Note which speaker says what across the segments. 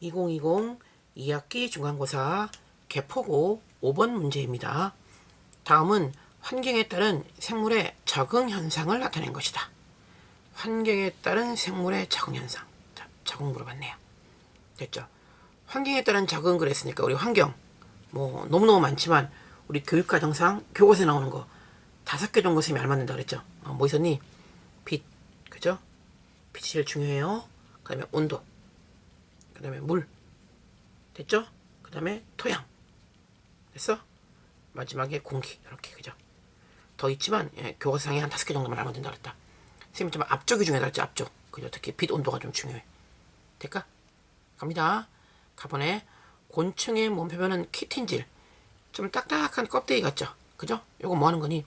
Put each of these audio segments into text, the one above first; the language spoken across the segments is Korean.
Speaker 1: 2020 2학기 중간고사 개포고 5번 문제입니다. 다음은 환경에 따른 생물의 적응 현상을 나타낸 것이다. 환경에 따른 생물의 적응 현상. 자, 적응 물어봤네요. 됐죠? 환경에 따른 적응 그랬으니까 우리 환경 뭐 너무너무 많지만 우리 교육과정상 교과서에 나오는 거 다섯 개 정도 셈이 알맞는다 그랬죠? 어, 뭐 있었니? 빛, 그죠? 빛이 제일 중요해요. 그 다음에 온도, 그 다음에 물, 됐죠? 그 다음에 토양, 됐어? 마지막에 공기, 이렇게, 그죠? 더 있지만, 예, 교과서상에 한 다섯 개 정도만 알면 된다 그랬다. 선생님이 좀 앞쪽이 중요하다? 앞쪽. 그죠? 특히 빛 온도가 좀 중요해. 될까? 갑니다. 가번에 곤충의 몸표면은 키틴질. 좀 딱딱한 껍데기 같죠? 그죠? 요거 뭐 하는 거니?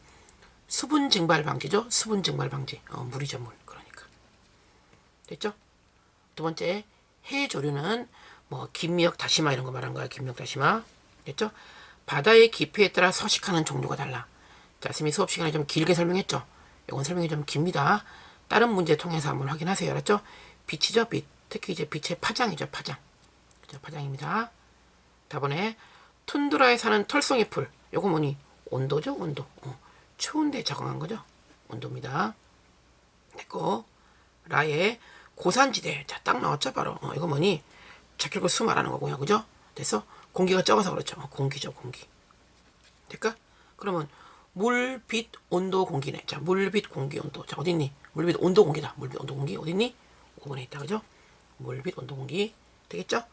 Speaker 1: 수분 증발 방지죠? 수분 증발 방지. 어, 물이죠, 물. 그러니까. 됐죠? 두 번째, 해 조류는 뭐 김미역 다시마 이런 거 말한 거야. 김미역 다시마. 됐죠? 바다의 깊이에 따라 서식하는 종류가 달라. 자, 선생님이 수업 시간에 좀 길게 설명했죠? 이건 설명이 좀 깁니다. 다른 문제 통해서 한번 확인하세요. 알았죠? 빛이죠, 빛. 특히 이제 빛의 파장이죠, 파장. 그죠, 파장입니다. 다번에 툰드라에 사는 털송이 풀. 요거 뭐니? 온도죠, 온도. 어, 추운데 적응한 거죠. 온도입니다. 됐고 라의 고산지대. 자, 딱 나왔죠, 바로. 어, 이거 뭐니? 자, 결국 수 말하는 거고요, 그죠? 됐어? 공기가 적어서 그렇죠. 어, 공기죠, 공기. 될까? 그러면 물, 빛, 온도, 공기네. 자, 물, 빛, 공기, 온도. 자, 어딨니? 물, 빛, 온도, 공기다. 물, 빛, 온도, 공기. 어딨니? 5번에 있다, 그죠? 물, 빛, 온도, 공기. 되겠죠?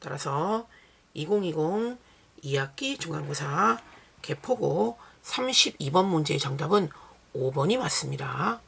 Speaker 1: 따라서 2020 2학기 중간고사 개포고 32번 문제의 정답은 5번이 맞습니다.